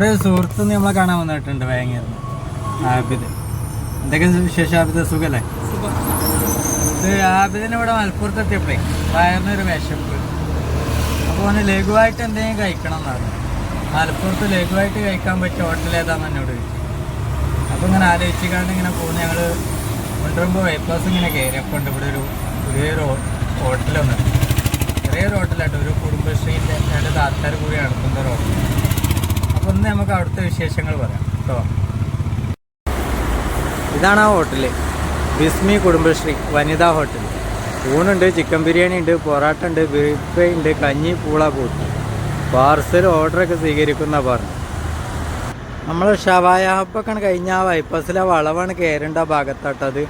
ഒരു സുഹൃത്ത് നമ്മളെ കാണാൻ വന്നിട്ടുണ്ട് വേങ്ങായിരുന്നു ആബിദ്. എന്തൊക്കെ വിശേഷം ആബിദ്? സുഖല്ലേ? ഇത് ആബിദിന് ഇവിടെ മലപ്പുറത്ത് എത്തിയപ്പോഴേ വയറിനൊരു വിശപ്പ്. അപ്പോൾ അവന് ലഘുവായിട്ട് എന്തെങ്കിലും കഴിക്കണം എന്നാണ്. മലപ്പുറത്ത് ലഘുവായിട്ട് കഴിക്കാൻ പറ്റിയ ഹോട്ടൽ ഏതാണെന്ന് എന്നോട് ചോദിച്ചു. അപ്പോൾ ഇങ്ങനെ ആലോചിച്ചിക്കാണ്ട് ഇങ്ങനെ പോകുന്ന. ഞങ്ങൾ കൊണ്ടുവരുമ്പോൾ വൈപ്പാസ് ഇങ്ങനെ കയറിയപ്പോണ്ട് ഇവിടെ ഒരു ചെറിയൊരു ഹോട്ടൽ വന്നിട്ട് ചെറിയൊരു ഹോട്ടലായിട്ട് ഒരു കുടുംബശ്രീന്റെ രണ്ട് താത്താർ കൂടി നടത്തുന്ന ഒരു ഹോട്ടൽ. ഇന്ന് നമുക്ക് അവിടുത്തെ വിശേഷങ്ങൾ പറയാം. കേട്ടോ ഇതാണ് ആ ഹോട്ടൽ ബിസ്മി കുടുംബശ്രീ വനിതാ ഹോട്ടൽ ഊണുണ്ട് ചിക്കൻ ബിരിയാണി ഉണ്ട് പൊറാട്ട ഉണ്ട് ബീഫ് ഉണ്ട് കഞ്ഞി പൂള കൂട്ട് പാർസൽ ഓർഡറൊക്കെ സ്വീകരിക്കുന്ന പറഞ്ഞു. നമ്മൾ ഷവായ ഹബ്ബൊക്കെ കഴിഞ്ഞ ആ ബൈപ്പാസിലെ വളവാണ് കയറേണ്ട ഭാഗത്താട്ടത്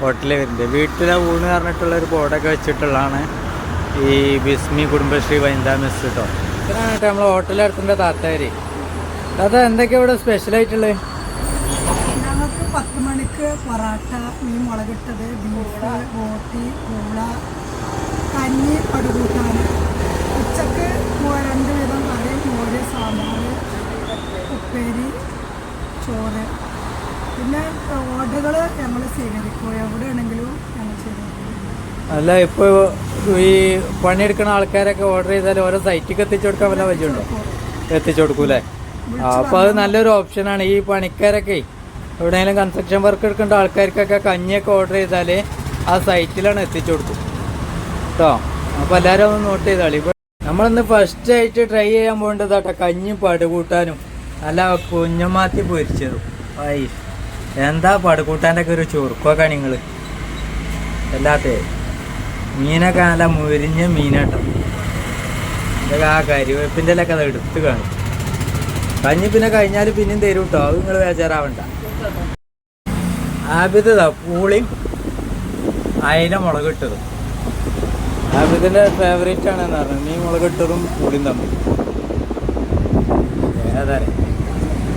ഹോട്ടലിൽ വരുന്നത്. വീട്ടിലെ ഊണ് പറഞ്ഞിട്ടുള്ള ഒരു ബോർഡൊക്കെ വെച്ചിട്ടുള്ളതാണ് ഈ ബിസ്മി കുടുംബശ്രീ വനിതാ മെസ് കേട്ടോ ഇത്രയാണ് കേട്ടോ നമ്മൾ ഹോട്ടലിനടുത്തിന്റെ താത്താര്. താത്ത എന്തൊക്കെയാണ് ഇവിടെ സ്പെഷ്യലായിട്ടുള്ളത് ഞങ്ങൾക്ക് പത്ത് മണിക്ക് പൊറാട്ട മീൻ മുളകിട്ടത് ബീഫ് ബോട്ടി കൂള കഞ്ഞി പടുകൂട്ടാൻ. ഉച്ചയ്ക്ക് രണ്ട് വിധം കറി മോര് സാമ്പാർ ഉപ്പേരി ചോറ്. പിന്നെ ഓർഡറുകൾ ഞങ്ങൾ സ്വീകരിക്കും എവിടെയാണെങ്കിലും ഞങ്ങൾ സ്വീകരിക്കും അല്ല ഇപ്പോൾ ഈ പണിയെടുക്കുന്ന ആൾക്കാരൊക്കെ ഓർഡർ ചെയ്താൽ ഓരോ സൈറ്റിക്ക് എത്തിച്ചു കൊടുക്കാൻ വല്ല വഴിയുണ്ടോ? എത്തിച്ചു കൊടുക്കൂലേ അപ്പോൾ അത് നല്ലൊരു ഓപ്ഷനാണ് ഈ പണിക്കാരൊക്കെ എവിടെയെങ്കിലും കൺസ്ട്രക്ഷൻ വർക്ക് എടുക്കേണ്ട ആൾക്കാർക്കൊക്കെ കഞ്ഞിയൊക്കെ ഓർഡർ ചെയ്താൽ ആ സൈറ്റിലാണ് എത്തിച്ചു കൊടുക്കും. കേട്ടോ അപ്പോൾ എല്ലാവരും ഒന്ന് നോട്ട് ചെയ്താളി. ഇപ്പോൾ നമ്മളിന്ന് ഫസ്റ്റ് ആയിട്ട് ട്രൈ ചെയ്യാൻ പോകേണ്ടത് കേട്ടോ കഞ്ഞി പടുകൂട്ടാനും. അല്ല കുഞ്ഞമാത്തി പൊരിച്ചതും. ഐ എന്താ പടുകൂട്ടാന്റെ ഒക്കെ ഒരു ചുറുക്കൊക്കെ നിങ്ങൾ അല്ലാത്തേ മീനൊക്കെ നല്ല മുരിഞ്ഞ മീനാട്ടോ. ആ കരിവേപ്പിന്റെ ഒക്കെ അത് എടുത്ത് കാണിച്ചു കഞ്ഞി പിന്നെ കഴിഞ്ഞാൽ പിന്നെയും തരും കേട്ടോ അത് നിങ്ങൾ ബേജാറാവണ്ട. ആബിദാ പൂളിയും അയില മുളക് ഇട്ടതും. ആബിദിന്റെ ഫേവറേറ്റ് ആണ് എന്ന് പറഞ്ഞത്. മീൻ മുളക് ഇട്ടതും പൂളിയും തമ്മിൽ. ഏതാ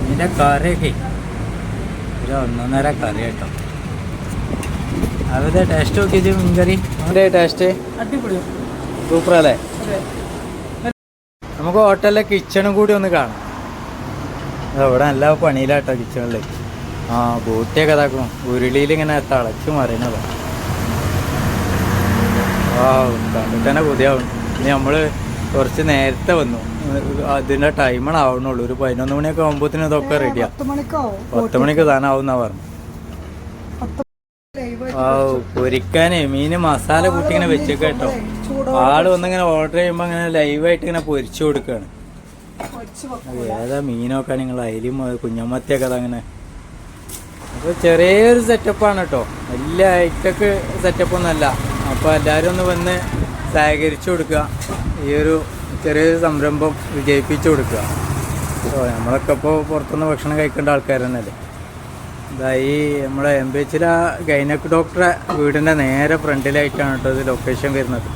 ഇതിന്റെ കറിയൊക്കെ. ഒരു ഒന്നൊന്നര കറി കേട്ടോ. അവരുടെ ടേസ്റ്റ് നോക്കിയത് മീൻകറി? അവരുടെ ടേസ്റ്റ് സൂപ്പർ അല്ലേ? നമുക്ക് ഹോട്ടലിലെ കിച്ചണും കൂടി ഒന്ന് കാണാം. അവിടെ നല്ല പണിയിലാട്ടോ കിച്ചണിൽ ആ ബോട്ടിയൊക്കെ ഇതാക്കും. ഉരുളിയിൽ ഇങ്ങനെ തളച്ചു മറിയണതാ. ആ കണ്ടിട്ട് തന്നെ പുതിയാവും ഇനി നമ്മൾ കുറച്ച് നേരത്തെ വന്നു. അതിന്റെ ടൈമാണ് ആവണുള്ളൂ. ഒരു പതിനൊന്ന് മണിയൊക്കെ ആകുമ്പോഴത്തേനും ഇതൊക്കെ റെഡിയാ പത്ത് മണിക്ക്? താനാവുന്നാ പറഞ്ഞു. ആ പൊരിക്കാനേ മീന് മസാല കൂട്ടി ഇങ്ങനെ വെച്ചേക്കാട്ടോ ആൾ വന്നിങ്ങനെ ഓർഡർ ചെയ്യുമ്പോൾ അങ്ങനെ ലൈവായിട്ട് ഇങ്ങനെ പൊരിച്ചു കൊടുക്കുകയാണ് അത് ഏതാ മീനൊക്കെ നിങ്ങൾ അയിലും കുഞ്ഞമ്മത്തിയൊക്കെ അതങ്ങനെ അപ്പോൾ ചെറിയൊരു സെറ്റപ്പാണ് കേട്ടോ വലിയ ഹൈടെക് സെറ്റപ്പ് ഒന്നല്ല അപ്പോൾ എല്ലാവരും ഒന്ന് വന്ന് സഹകരിച്ചു കൊടുക്കുക. ഈ ഒരു ചെറിയൊരു സംരംഭം വിജയിപ്പിച്ചു കൊടുക്കുക. അപ്പോൾ നമ്മളൊക്കെ ഇപ്പോൾ പുറത്തുനിന്ന് ഭക്ഷണം കഴിക്കേണ്ട ആൾക്കാർ തന്നെയല്ലേ? ഇതാ ഈ നമ്മുടെ എച്ചിലെ ഗൈനക് ഡോക്ടറെ വീടിന്റെ നേരെ ഫ്രണ്ടിലായിട്ടാണ് കേട്ടോ ഇത് ലൊക്കേഷൻ വരുന്നത്.